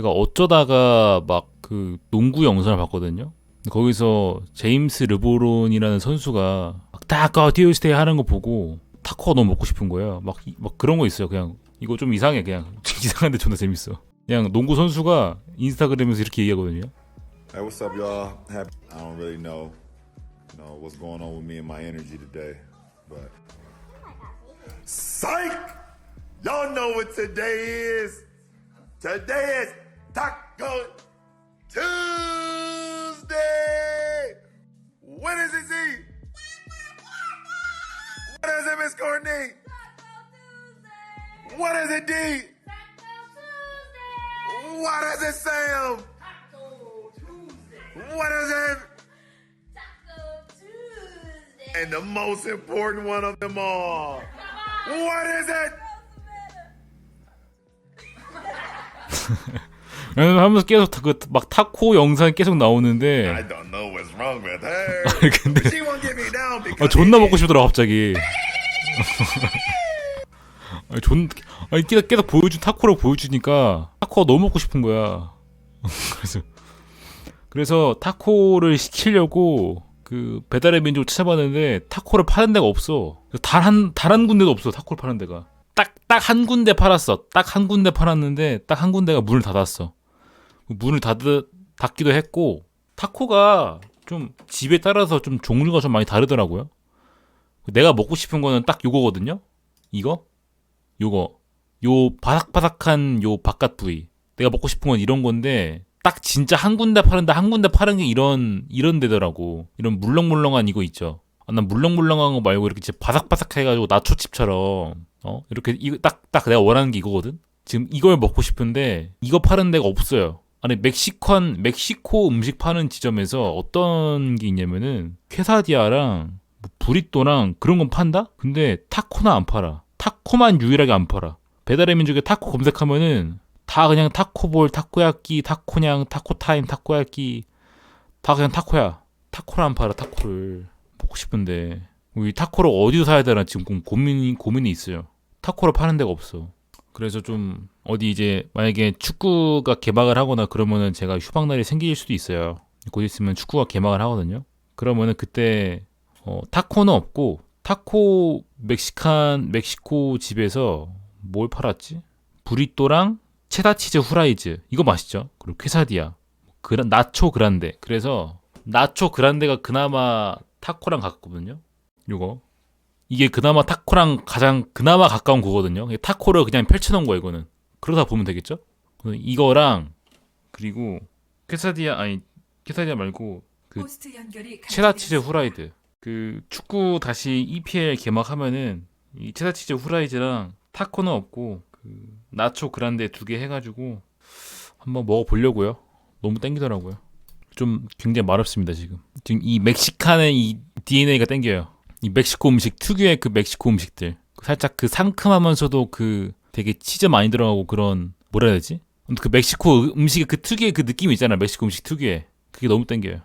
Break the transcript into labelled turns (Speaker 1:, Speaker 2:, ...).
Speaker 1: 제가 어쩌다가 막 그 농구 영상을 봤거든요. 거기서 제임스 르보론이라는 선수가 막 타커 튜스데이 하는 거 보고 타코가 너무 먹고 싶은 거예요. 막, 이- 막 그런 거 있어요. 그냥 이거 좀 이상해. 그냥 이상한데 존나 재밌어. 그냥 농구 선수가 인스타그램에서 이렇게 얘기하거든요.
Speaker 2: Hey, what's up, y'all? I don't really know, you know, what's going on with me and my energy today, but psych! Y'all know what today is. Today is Taco Tuesday. What is it see? What is it, Miss Courtney? What does it D? What does it Sam? What is it? Taco Tuesday. And the most important one of them all. What is it?
Speaker 1: 하면서 계속 그 막 타코 영상이 계속 나오는데
Speaker 2: I don't know what's wrong with her.
Speaker 1: 근데 아, 존나 먹고 싶더라 갑자기. 아니, 존 아니 계속, 계속 보여준 타코를 보여주니까 타코가 너무 먹고 싶은 거야. 그래서 그래서 타코를 시키려고 그 배달의 민족을 찾아봤는데 타코를 파는 데가 없어. 단한 군데도 없어 타코를 파는 데가. 딱 딱 한 군데 팔았어. 딱 한 군데 팔았는데 딱 한 군데가 문을 닫았어. 문을 닫 닫기도 했고 타코가 좀 집에 따라서 좀 종류가 좀 많이 다르더라고요. 내가 먹고 싶은 거는 딱 요거거든요. 이거, 요거, 요 바삭바삭한 요 바깥 부위. 내가 먹고 싶은 건 이런 건데 딱 진짜 한 군데 파는데 한 군데 파는 게 이런 이런 데더라고. 이런 물렁물렁한 이거 있죠. 아, 난 물렁물렁한 거 말고 이렇게 바삭바삭해가지고 나초칩처럼 어 이렇게 이거 딱 딱 내가 원하는 게 이거거든. 지금 이걸 먹고 싶은데 이거 파는 데가 없어요. 아니 멕시컨 멕시코 음식 파는 지점에서 어떤 게 있냐면은 퀘사디아랑 뭐 브리또랑 그런 건 판다? 근데 타코는 안 팔아. 타코만 유일하게 안 팔아. 배달의 민족에 타코 검색하면은 다 그냥 타코볼, 타코야끼, 타코냥, 타코타임, 타코야끼 다 그냥 타코야. 타코를 안 팔아. 타코를 먹고 싶은데 이 타코를 어디서 사야 되나 지금 고- 고민이 고민이 있어요. 타코를 파는 데가 없어. 그래서 좀 어디 이제 만약에 축구가 개막을 하거나 그러면은 제가 휴방날이 생길 수도 있어요. 곧 있으면 축구가 개막을 하거든요. 그러면은 그때 어, 타코는 없고 타코 멕시칸 멕시코 집에서 뭘 팔았지? 브리또랑 체다 치즈 후라이즈 이거 맛있죠? 그리고 퀘사디아, 그라, 나초 그란데. 그래서 나초 그란데가 그나마 타코랑 가깝거든요. 요거 이게 그나마 타코랑 가장 그나마 가까운 거거든요. 타코를 그냥 펼쳐놓은 거예요, 이거는. 그러다 보면 되겠죠? 이거랑 그리고 퀘사디아 아니 퀘사디아 말고 그
Speaker 3: 호스트 연결이
Speaker 1: 체다 치즈 후라이드. 그 축구 다시 EPL 개막하면은 이 체다 치즈 후라이드랑 타코는 없고 그 나초 그란데 두 개 해가지고 한번 먹어보려고요. 너무 땡기더라고요. 좀 굉장히 마렵습니다 지금. 지금 이 멕시칸의 이 DNA가 땡겨요. 이 멕시코 음식 특유의 그 멕시코 음식들 살짝 그 상큼하면서도 그 되게 치즈 많이 들어가고 그런 뭐라 해야 되지? 그 멕시코 음식의 그 특유의 그 느낌이 있잖아 멕시코 음식 특유의 그게 너무 땡겨요.